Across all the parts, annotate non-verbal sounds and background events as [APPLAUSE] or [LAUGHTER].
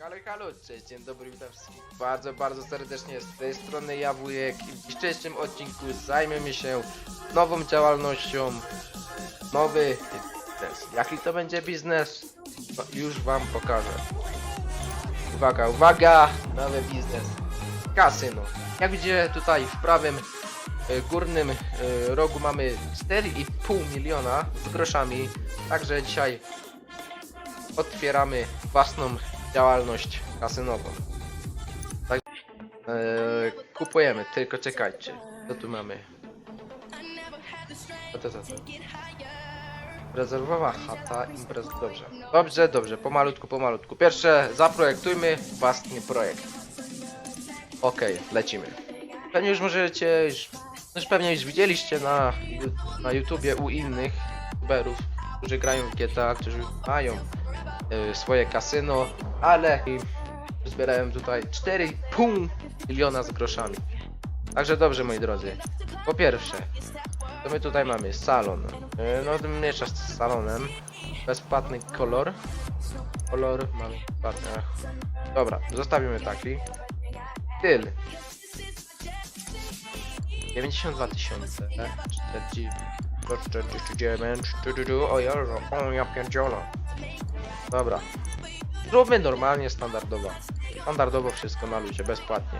Halo, halo, cześć, dzień dobry, witam wszystkich bardzo, bardzo serdecznie z tej strony ja Wujek i w dzisiejszym odcinku zajmiemy się nową działalnością, nowy biznes. Jaki to będzie biznes? No, już wam pokażę. Uwaga, uwaga, nowy biznes. Kasyno. Jak widzicie tutaj w prawym e, górnym e, rogu mamy 4,5 miliona z groszami, także dzisiaj otwieramy własną działalność kasynową. Tak, e, kupujemy, tylko czekajcie. Co tu mamy? Co to, co to? Rezerwowa chata imprez. Dobrze. Dobrze, dobrze. Pomalutku, pomalutku. Pierwsze, zaprojektujmy własny projekt. Okej, lecimy. Pewnie już możecie, już, już pewnie już widzieliście na, na YouTubie u innych youtuberów, którzy grają w GTA, którzy mają swoje kasyno, ale zbierałem tutaj 4,5 miliona z groszami. Także dobrze moi drodzy. Po pierwsze, to my tutaj mamy salon. Y, No to mieszasz z salonem. Bezpłatny kolor. Kolor mamy bezpłatny. ach. Dobra, zostawimy taki. Styl. 92 tysiące. 40. 149. O ja, o ja pierdzielę. Dobra. Zróbmy normalnie, standardowo. Standardowo wszystko na luzie, bezpłatnie.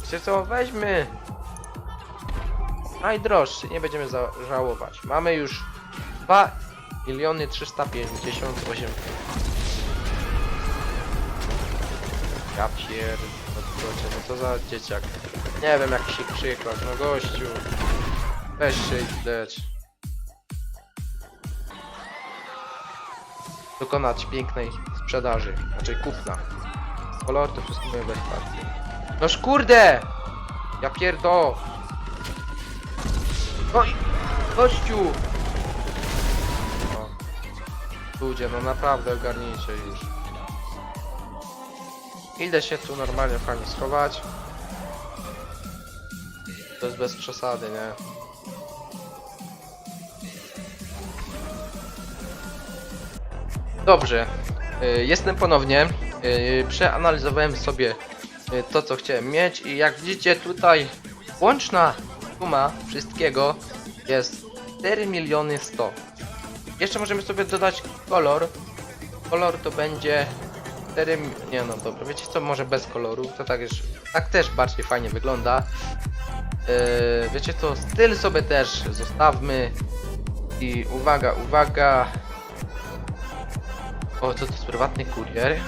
Wiecie co, weźmy najdroższy, nie będziemy żałować. Mamy już 2 miliony 358 Ja pier... no co za dzieciak. Nie wiem jak się przykład, no gościu. Weź się i leć. Dokonać pięknej sprzedaży, znaczy kupna. Kolor to wszystko mamy bezpłatnie. Noż kurde! Ja pierdo! No i... Gościu! No. Ludzie, no naprawdę ogarnijcie już. Idę się tu normalnie fajnie schować. To jest bez przesady, nie? Dobrze. y, Jestem ponownie. Y, Przeanalizowałem sobie y, to, co chciałem mieć i jak widzicie tutaj łączna suma wszystkiego jest 4 miliony 100. Jeszcze możemy sobie dodać kolor. Kolor to będzie 4... mi- Nie no dobra, wiecie co, może bez koloru, to tak już... Tak też bardziej fajnie wygląda. Yy, wiecie co, styl sobie też zostawmy. I uwaga, uwaga. O, co to jest prywatny kurier?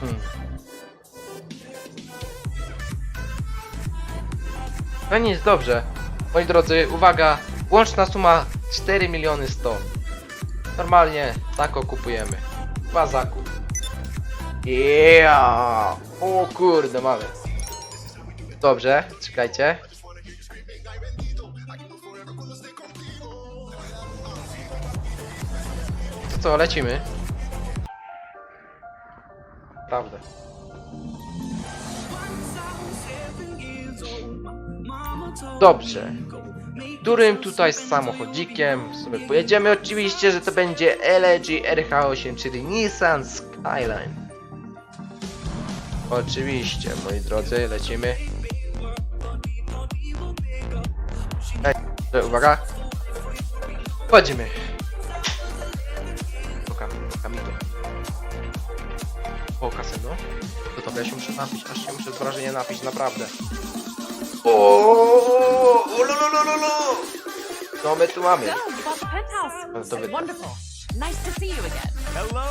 Hmm. No nic, dobrze. Moi drodzy, uwaga, łączna suma 4 miliony 100. Normalnie, tako kupujemy. Chyba zakup. Yeah! O kurde, mamy. Dobrze, czekajcie. To co, lecimy? Prawda. Dobrze. Którym tutaj z samochodzikiem pojedziemy? Oczywiście, że to będzie LG RH8, czyli Nissan Skyline. Oczywiście, moi drodzy, lecimy. Ej, to uwaga. Wchodzimy. Pokami, pokami to. O, kasyno. To to ja się muszę napić, aż się muszę z wrażenia napić, naprawdę. O, ululululu. Co my tu mamy? So, you bought the penthouse. No to wy- Wonderful. Nice to see you again.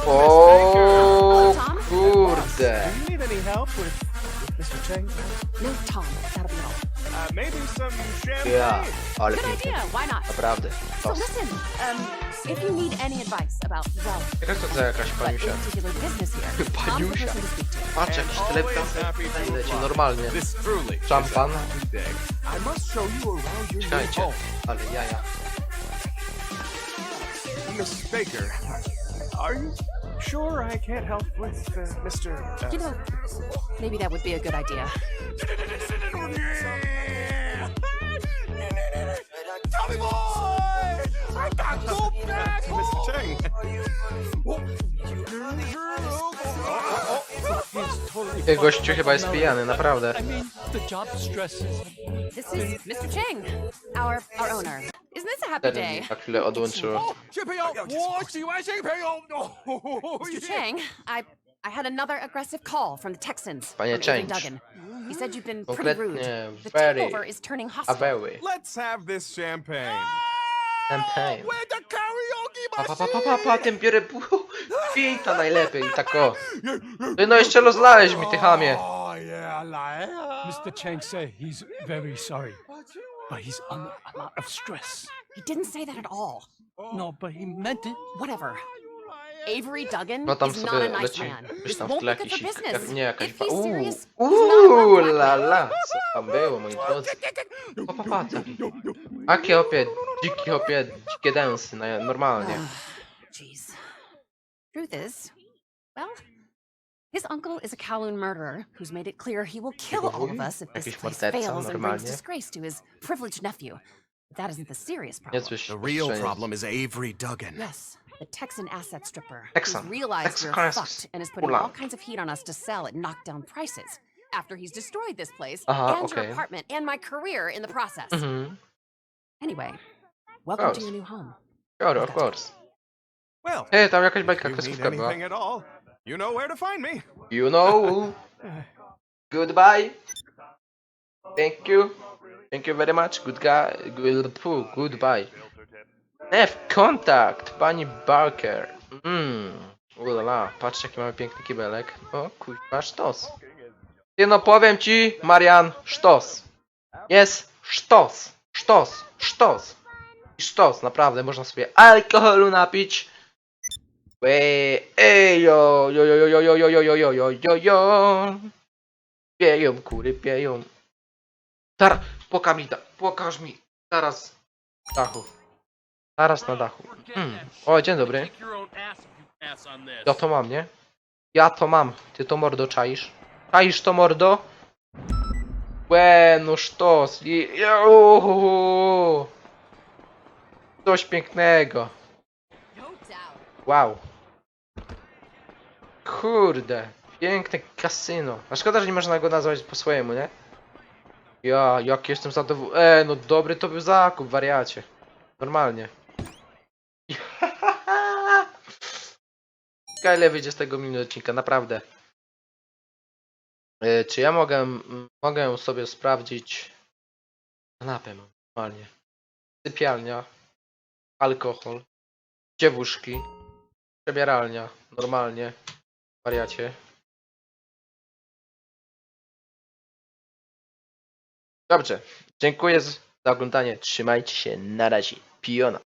O, kurde. Need any help with, with Mr. Cheng? No, Tom. Maybe some champagne. Ja, ale Good idea. Why not? Naprawdę. So Tos. listen, um, if you need any advice about, well, Jaka to za jakaś paniusia? in particular business here, [LAUGHS] Tom's the Paniusia. person to speak to. Patrz, jakiś telewizor leci normalnie. This truly is Szampan. a happy day. I must show you around your new Czekajcie, home. ale jaja. Miss Baker, are you sure I can't help with uh, Mr. You Uh, know, maybe that would be a good idea. gościu chyba jest pijany, naprawdę. I mean, the job stress is This is Mr. Cheng, our our owner. Isn't this a happy Ten day? na chwilę odłączyło. [LAUGHS] 小朋友，我喜欢小朋友。哦 Mr. Cheng, I I had another aggressive call from the Texans. Panie from Adrian Cheng. Duggan. He said you've been pretty rude. Konkretnie, The very takeover is turning hostile. aweły. Let's have this champagne. Karaoke Pa, pa, pa, machine? pa, pa, pa, tym biorę Pita najlepiej, tak o. Ty no jeszcze rozlałeś mi, ty chamie. Oh Mr. Chang said he's very sorry, but he's under a lot of stress. He didn't say that at all. No, but he meant it. Whatever. Avery Duggan No tam is not sobie a nice leci. man. Gdzieś This tam w won't tle be good jakiś... for business. Jak, nie, jakaś... If ba- he's Uuu, serious, uuu, la la. Co tam było, moi drodzy? Pa, pa, pa, ty. Jakie opie, dzikie opie, dzikie densy, no, normalnie. Jeez. Truth is, well, his uncle is a Kowloon murderer who's made it clear he will kill all of us if this Jakiś place morderca, fails and brings normalnie. disgrace to his privileged nephew. But that isn't the serious problem. Niezły The real szczeniec. problem is Avery Duggan. Yes, the Texan asset stripper Texan. who's realized Texan we're Crisis. fucked and is putting Ula. all kinds of heat on us to sell at knockdown prices. After he's destroyed this place Aha, and your okay. apartment and my career in the process. Mhm. Anyway, welcome to your new home. Sure, of course. Well, Hej, tam jakaś bajka if you need kreskówka była. anything at all, you know where to find me. You know. [LAUGHS] Goodbye. Thank you. Thank you very much. Good guy. Good, goodbye. F kontakt, pani Barker. Mmm. Ulala, patrz jaki mamy piękny kibelek. O kuźwa, sztos. Ty no powiem ci, Marian, sztos. Jest sztos. Sztos. Sztos. Sztos, naprawdę, można sobie alkoholu napić. Ejo, jo, jo, jo, jo, jo, jo, jo, jo, jo, jo, jo. Pieją, kury, pieją. Tar, pokaż mi, pokaż mi, zaraz, dachu. Zaraz na dachu. Mm. O, dzień dobry. Ja to mam, nie? Ja to mam. Ty to mordo czaisz? Czaisz to mordo? Łe, no sztos. I- Juuu. Coś pięknego. Wow. Kurde. Piękne kasyno. A szkoda, że nie można go nazwać po swojemu, nie? Ja, jak jestem zadowolony. E, no dobry to był zakup, wariacie. Normalnie. [LAUGHS] Ile wyjdzie z tego minut odcinka, naprawdę. E, czy ja mogę, mogę sobie sprawdzić kanapę mam, normalnie. Sypialnia, alkohol, dziewuszki, przebieralnia, normalnie, wariacie. Dobrze, dziękuję za oglądanie, trzymajcie się, na razie, piona.